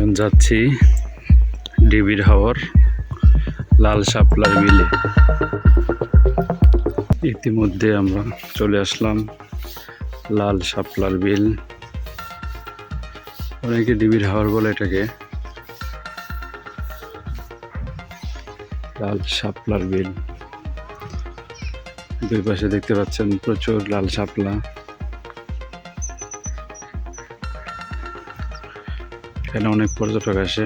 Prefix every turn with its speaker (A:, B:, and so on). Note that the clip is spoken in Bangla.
A: এখন যাচ্ছি ডিবির হাওর, লাল শাপলার বিলে ইতিমধ্যে আমরা চলে আসলাম লাল শাপলার বিল। অনেকে ডিবির হাওর বলে এটাকে লাল শাপলার বিল। দুই পাশে দেখতে পাচ্ছেন প্রচুর লাল শাপলা। এখানে অনেক পর্যটক আসে।